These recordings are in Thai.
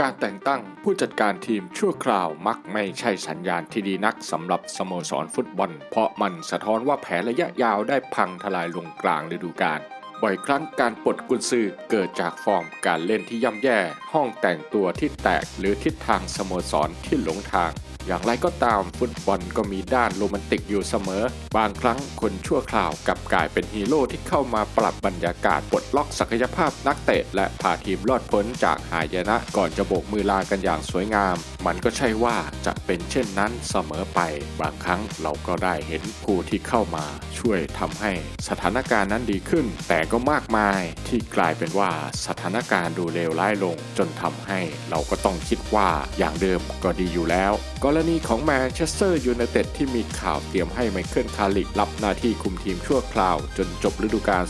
การแต่งตั้งผู้จัดการทีมชั่วคราวมักไม่ใช่สัญญาณที่ดีนักสำหรับสโมสรฟุตบอล เพราะมันสะท้อนว่าแผนระยะยาวได้พังทลายลงกลางฤดูกาลบ่อยครั้งการปลดกุญซือเกิดจากฟอร์มการเล่นที่ย่ำแย่ ห้องแต่งตัวที่แตกหรือทิศทางสโมสรที่หลงทาง อย่างไรก็ตามฟุตบอลก็มีด้านโรแมนติกอยู่เสมอ บางครั้งคนชั่วคราวกับกลายเป็นฮีโร่ที่เข้ามาปรับบรรยากาศปลดล็อกศักยภาพนักเตะและพาทีมรอดพ้นจากหายนะก่อนจะโบกมือลากันอย่างสวยงามมันก็ใช่ว่าจะเป็นเช่นนั้นเสมอไป บางครั้งเราก็ได้เห็นผู้ที่เข้ามาช่วยทำให้สถานการณ์นั้นดีขึ้น แต่ก็มากมายที่กลายเป็นว่าสถานการณ์ดูเลวร้ายลง จนทำให้เราก็ต้องคิดว่าอย่างเดิมก็ดีอยู่แล้ว กรณีของแมนเชสเตอร์ยูไนเต็ดที่มีข่าวเตรียมให้ไมเคิลคาริกรับหน้าที่คุมทีมชั่วคราว จนจบฤดูกาล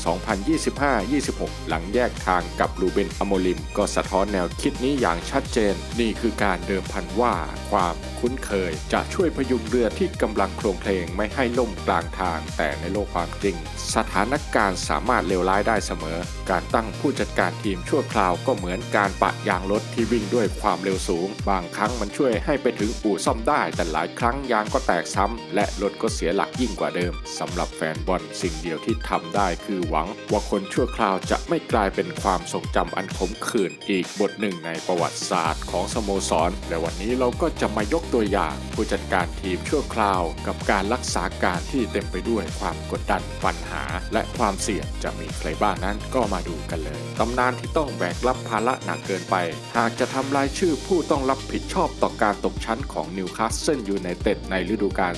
2025-26 หลังแยกทางกับลูเบนอโมลิม ก็สะท้อนแนวคิดนี้อย่างชัดเจน นี่คือการเดิมพันว่าความคุ้นเคยจะช่วยพยุงเรือที่กำลังโครงเพลงไม่ให้ล่มกลางทาง แต่ในโลกความจริง สถานการณ์สามารถเลวร้ายได้เสมอ การตั้งผู้จัดการทีมชั่วคราวก็เหมือนการปะยางรถที่วิ่งด้วยความเร็วสูง บางครั้งมันช่วยให้ไปถึงอู่ซ่อมได้ แต่หลายครั้งยางก็แตกซ้ำและรถก็เสียหลักยิ่งกว่าเดิมสำหรับแฟนบอลสิ่งเดียวที่ทำได้คือหวัง ว่าคนชั่วคราวจะไม่กลายเป็นความทรงจำอันขมขื่นอีกบทหนึ่งในประวัติศาสตร์ของสโมสรและวันนี้เราก็จะมายกตัวอย่างผู้จัดการทีมชั่วคราว กับการรักษาการที่เต็มไปด้วยความกดดันปัญหา และความเสี่ยงจะมีใครบ้างนั้นก็มาดูกันเลยตำนานที่ต้องแบกรับภาระหนักเกินไป หากจะทำรายชื่อผู้ต้องรับผิดชอบต่อการตกชั้นของนิวคาสเซิลยูไนเต็ดในฤดูกาล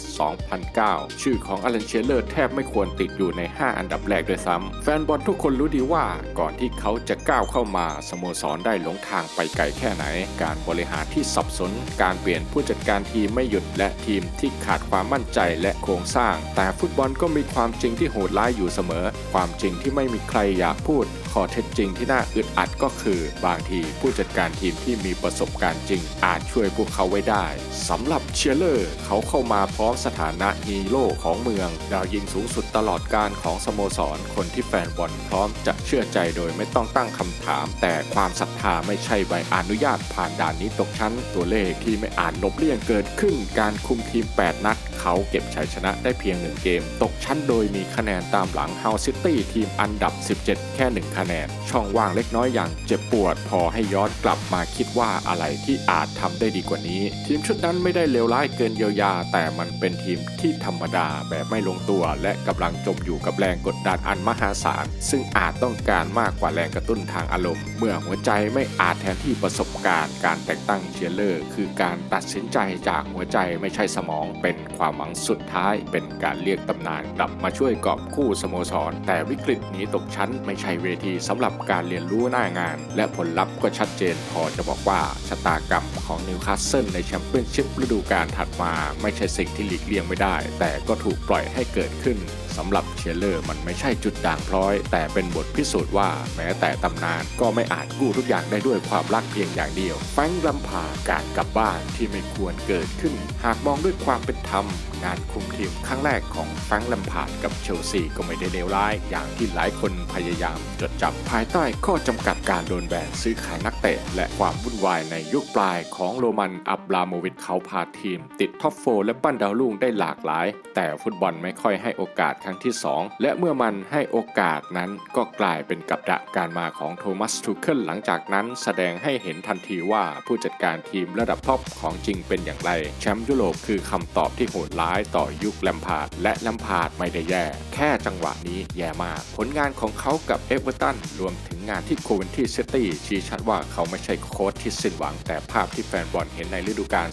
2008-2009 ชื่อของอลันเชลเลอร์แทบไม่ควรติดอยู่ใน 5 อันดับแรกด้วยซ้ำแฟนบอลทุกคนรู้ดีว่าก่อนที่เขาจะก้าวเข้ามาสโมสรได้หลงทางไปไกลแค่ไหนการบริหารที่สับสน การเปลี่ยนผู้จัดการทีมไม่หยุด และทีมที่ขาดความมั่นใจและโครงสร้าง แต่ฟุตบอลก็มีความจริงที่โหดร้ายอยู่เสมอ ความจริงที่ไม่มีใครอยากพูด ข้อเท็จจริงที่น่าอึดอัดก็คือบางทีผู้จัดการทีมที่มีประสบการณ์จริง อาจช่วยพวกเขาไว้ได้สำหรับเชียร์เลอร์เขาเข้ามาพร้อมสถานะฮีโร่ของเมือง ดาวยิงสูงสุดตลอดการของสโมสร คนที่แฟนบอลพร้อมจะเชื่อใจโดยไม่ต้องตั้งคำถาม แต่ความศรัทธาไม่ใช่ใบอนุญาตผ่านด่านนี้ตกชั้น ตัวเลขที่ไม่อาจลบเลี่ยงเกิดขึ้น การคุมทีม 8 นัด เขาเก็บชัยชนะได้เพียง 1 เกม ตกชั้นโดยมีคะแนนตามหลังเฮาซิตี้ทีมอันดับ 17 แค่ 1 คะแนน ช่องว่างเล็กน้อยอย่างเจ็บปวดพอให้ย้อนกลับมาคิดว่าอะไรที่อาจทำได้ดีกว่านี้ ทีมชุดนั้นไม่ได้เลวร้ายเกินเยียวยา แต่มันเป็นทีมที่ธรรมดาแบบไม่ลงตัว และกำลังจมอยู่กับแรงกดดันอันมหาศาล ซึ่งอาจต้องการมากกว่าแรงกระตุ้นทางอารมณ์ เมื่อหัวใจไม่อาจแทนที่ประสบการณ์ การแต่งตั้งเชียร์เลอร์ คือการตัดสินใจจากหัวใจไม่ใช่สมองเป็นความหวังสุดท้ายเป็นการเรียกตำนานกลับมาช่วยกอบคู่สโมสร แต่วิกฤตนี้ตกชั้นไม่ใช่เวทีสำหรับการเรียนรู้หน้างาน และผลลัพธ์ก็ชัดเจนพอจะบอกว่าชะตากรรมของนิวคาสเซิลในแชมเปี้ยนชิพฤดูกาลถัดมา ไม่ใช่สิ่งที่หลีกเลี่ยงไม่ได้ แต่ก็ถูกปล่อยให้เกิดขึ้น สำหรับเชียร์เลอร์มันไม่ใช่จุดด่างพร้อย แต่เป็นบทพิสูจน์ว่าแม้แต่ตำนานก็ไม่อาจกู้ทุกอย่างได้ด้วยความรักเพียงอย่างเดียวแฟงลัมพาการกลับบ้านที่ไม่ควรเกิดขึ้น หากมองด้วยความเป็นธรรม งานคุมทีมครั้งแรกของแฟงลัมพาดกับเชลซีก็ไม่ได้เลวร้าย อย่างที่หลายคนพยายามจดจำภายใต้ข้อจำกัดการโดนแบนซื้อขายนักเตะ และความวุ่นวายในยุคปลายของโรมันอับราโมวิชเขาพาทีม ติดท็อปโฟร์และปั้นดาวรุ่งได้หลากหลาย แต่ฟุตบอลไม่ค่อยให้โอกาสครั้งที่ 2 และเมื่อมันให้โอกาสนั้นก็กลายเป็นกับดักการมาของโทมัสทูเคิลหลังจากนั้นแสดงให้เห็นทันทีว่าผู้จัดการทีมระดับท็อปของจริงเป็นอย่างไร แชมป์ยุโรปคือคำตอบที่โหดร้ายต่อยุคแลมพาร์ดและแลมพาร์ดไม่ได้แย่ แค่จังหวะนี้แย่มาก ผลงานของเขากับเอเวอร์ตันรวมถึง งานที่โคเวนที่ซิตี้ชี้ชัดว่าเขาไม่ใช่โค้ชที่สิ้นหวัง แต่ภาพที่แฟนบอลเห็นในฤดูกาล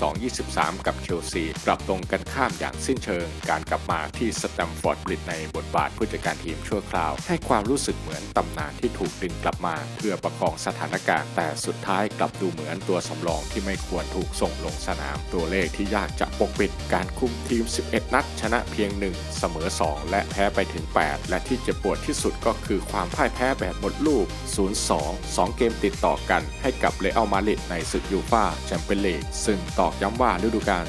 2022-23 กับเชลซีกลับตรงกันข้ามอย่างสิ้นเชิง การกลับมาที่สแตมฟอร์ดบริดในบทบาทผู้จัดการทีมชั่วคราว ให้ความรู้สึกเหมือนตำนานที่ถูกดึงกลับมา เพื่อประคองสถานการณ์ แต่สุดท้ายกลับดูเหมือนตัวสำรองที่ไม่ควรถูกส่งลงสนาม ตัวเลขที่ยากจะปกปิดการคุมทีม 11 นัด ชนะเพียง 1 เสมอ 2 และแพ้ไปถึง 8 และที่เจ็บปวดที่สุดก็คือความพ่ายแพ้8 หมดลูก 0-2 2 เกมติดต่อกันให้กับเรอัลมาดริดในศึกยูฟาแชมเปี้ยนลีกซึ่งตอกย้ำว่าฤดูกาล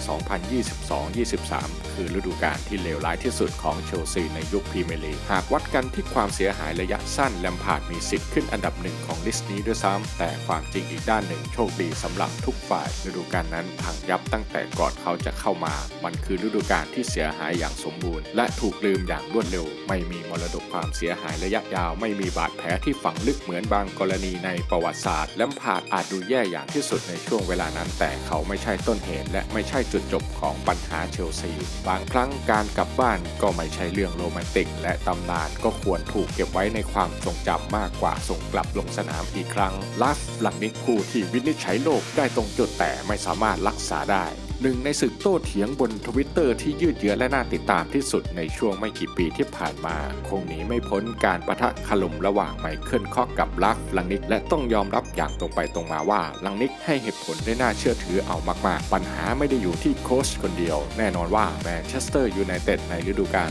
2022-23 คือฤดูกาลที่เลวร้ายที่สุดของเชลซีในยุคพรีเมียร์ลีก หากวัดกันที่ความเสียหายระยะสั้นแลมพาร์ดมีสิทธิ์ขึ้นอันดับหนึ่งของลิสต์นี้ด้วยซ้ำแต่ความจริงอีกด้านหนึ่งโชคดีสำหรับทุกฝ่ายฤดูกาลนั้นพังยับตั้งแต่ก่อนเขาจะเข้ามา มันคือฤดูกาลที่เสียหายอย่างสมบูรณ์ และถูกลืมอย่างรวดเร็ว ไม่มีมรดกความเสียหายระยะยาวไม่มีบาดแผลผลที่ฝังลึกเหมือนบางกรณีในประวัติศาสตร์แลมพาร์ดอาจดูแย่อย่างที่สุดในช่วงเวลานั้น แต่เขาไม่ใช่ต้นเหตุ และไม่ใช่จุดจบของปัญหาเชลซี บางครั้งการกลับบ้านก็ไม่ใช่เรื่องโรแมนติก และตำนานก็ควรถูกเก็บไว้ในความทรงจำมากกว่าส่งกลับลงสนามอีกครั้งลาฟหลังนิกผู้ที่วินิจฉัยโลกได้ตรงจุดแต่ไม่สามารถรักษาได้ หนึ่งในศึกโต้เถียงบนทวิตเตอร์ที่ยืดเยื้อและน่าติดตามที่สุดในช่วงไม่กี่ปีที่ผ่านมา คงหนีไม่พ้นการประทะคลุมระหว่างไมเคิลคอกกับลัฟลังนิกและต้องยอมรับอย่างตรงไปตรงมาว่าลังนิกให้เหตุผลได้น่าเชื่อถือเอามาก ๆ ปัญหาไม่ได้อยู่ที่โค้ชคนเดียว แน่นอนว่าแมนเชสเตอร์ยูไนเต็ดในฤดูกาล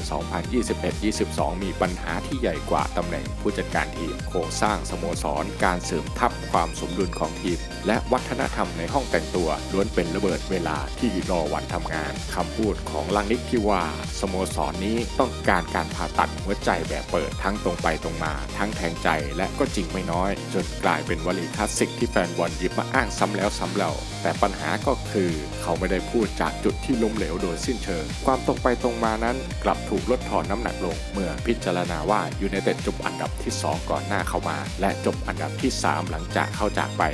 2021-22 มีปัญหาที่ใหญ่กว่าตำแหน่งผู้จัดการทีมโครงสร้างสโมสร การเสริมทัพความสมดุลของทีม และวัฒนธรรมในห้องแต่งตัวล้วนเป็นระเบิดเวลาทที่รอวันทำงานคำพูดของลังนิกที่ว่าสโมสรนนี้ต้องการการผ่าตัดหัวใจแบบเปิดทั้งตรงไปตรงมา ทั้งแทงใจและก็จริงไม่น้อย จนกลายเป็นวลีคลาสสิกที่แฟนบอลหยิบมาอ้างซ้ำแล้วซ้ำเล่าแต่ปัญหาก็คือเขาไม่ได้พูดจากจุดที่ล้มเหลวโดยสิ้นเชิง ความตรงไปตรงมานั้นกลับถูกลดทอนน้ำหนักลง เมื่อพิจารณาว่ายูไนเต็ดจบอันดับที่ 2 ก่อนหน้าเข้ามา และจบอันดับที่ 3 หลังจากเข้าจากไป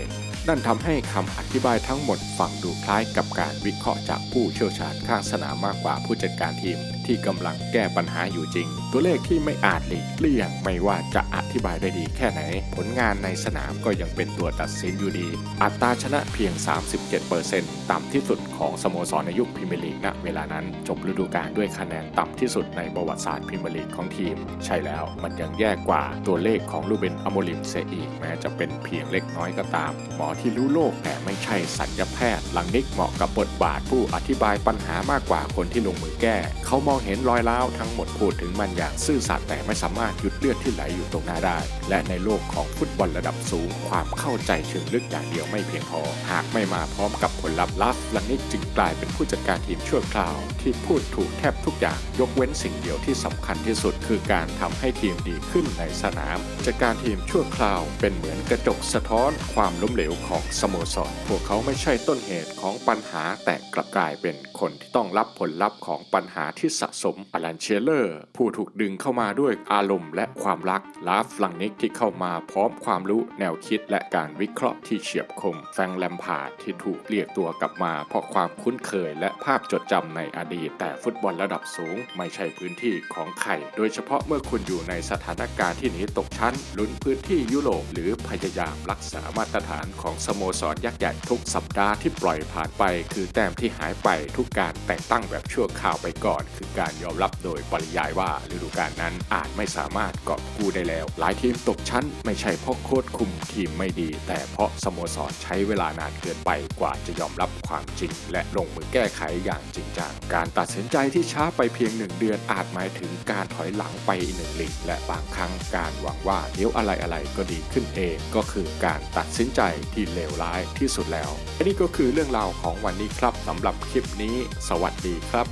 นั่นทำให้คำอธิบายทั้งหมดฟังดูคล้ายกับการวิเคราะห์จากผู้เชี่ยวชาญข้างสนามมากกว่าผู้จัดการทีม ที่กำลังแก้ปัญหาอยู่จริง ตัวเลขที่ไม่อาจหลีกเลี่ยงไม่ว่าจะอธิบายได้ดีแค่ไหน ผลงานในสนามก็ยังเป็นตัวตัดสินอยู่ดี อัตราชนะเพียง 37%ต่ำที่สุดของสโมสรในยุคพรีเมียร์ลีกณเวลานั้นจบฤดูกาลด้วยคะแนนต่ำที่สุดในประวัติศาสตร์พรีเมียร์ลีกของทีม ใช่แล้วมันยังแย่กว่าตัวเลขของลูเบนอโมลิมเสียอีกแม้จะเป็นเพียงเล็กน้อยก็ตามหมอที่รู้โลกแต่ ไม่ใช่สัญญแพทย์ หลังนิกเหมาะกับบทบาทผู้อธิบายปัญหามากกว่าคนที่ลงมือแก้ เขามองเห็นรอยร้าวทั้งหมดพูดถึงมันอย่างซื่อสัตย์แต่ไม่สามารถหยุดเลือดที่ไหลอยู่ตรงหน้าได้ และในโลกของฟุตบอลระดับสูง ความเข้าใจเชิงลึกอย่างเดียวไม่เพียงพอ หากไม่มาพร้อมกับผลลัพธ์ลับหลังนิกจึงกลายเป็นผู้จัดการทีมชั่วคราว ที่พูดถูกแทบทุกอย่างยกเว้นสิ่งเดียวที่สำคัญที่สุด คือการทำให้ทีมดีขึ้นในสนามจัดการทีมชั่วคราวเป็นเหมือนกระจกสะท้อนความล้มเหลวของสโมสรพวกเขาไม่ใช่ต้นเหตุของปัญหาแต่กลับกลายเป็นคนที่ต้องรับผลลัพธ์ของปัญหาที่สะสมอลันเชลเลอร์ ผู้ถูกดึงเข้ามาด้วยอารมณ์และความรักลาฟลังนิกที่เข้ามาพร้อมความรู้แนวคิดและการวิเคราะห์ที่เฉียบคม แฟงแลมพาดที่ถูกเรียกตัวกลับมา เพราะความคุ้นเคยและภาพจดจำในอดีต แต่ฟุตบอลระดับสูง ไม่ใช่พื้นที่ของใครโดยเฉพาะเมื่อคุณอยู่ในสถานการณ์ที่หนีตกชั้นลุ้นพื้นที่ยุโรปหรือพยายามรักษามาตรฐานของสโมสรยักษ์ใหญ่ทุกสัปดาห์ที่ปล่อยผ่านไป คือแต้มที่หายไปทุกการแต่งตั้งแบบชั่วคราวไปก่อน คือการยอมรับโดยปริยายว่าฤดูกาลนั้นอาจไม่สามารถกอบกู้ได้แล้ว หลายทีมตกชั้นไม่ใช่เพราะโค้ชคุมทีมไม่ดี แต่เพราะสโมสรใช้เวลานานเกินไปกว่าจะยอมรับความจริง และลงมือแก้ไขอย่างจริงจังการตัดสินใจที่ช้าไปเพียงหนึ่งเดือนอาจหมายถึงการถอยหลังไปหนึ่งลีกและบางครั้งการหวังว่าเดี๋ยวอะไรอะไรก็ดีขึ้นเองก็คือการตัดสินใจที่เลวร้ายที่สุดแล้วนี่ก็คือเรื่องราวของวันนี้ครับสำหรับคลิปนี้ สวัสดีครับ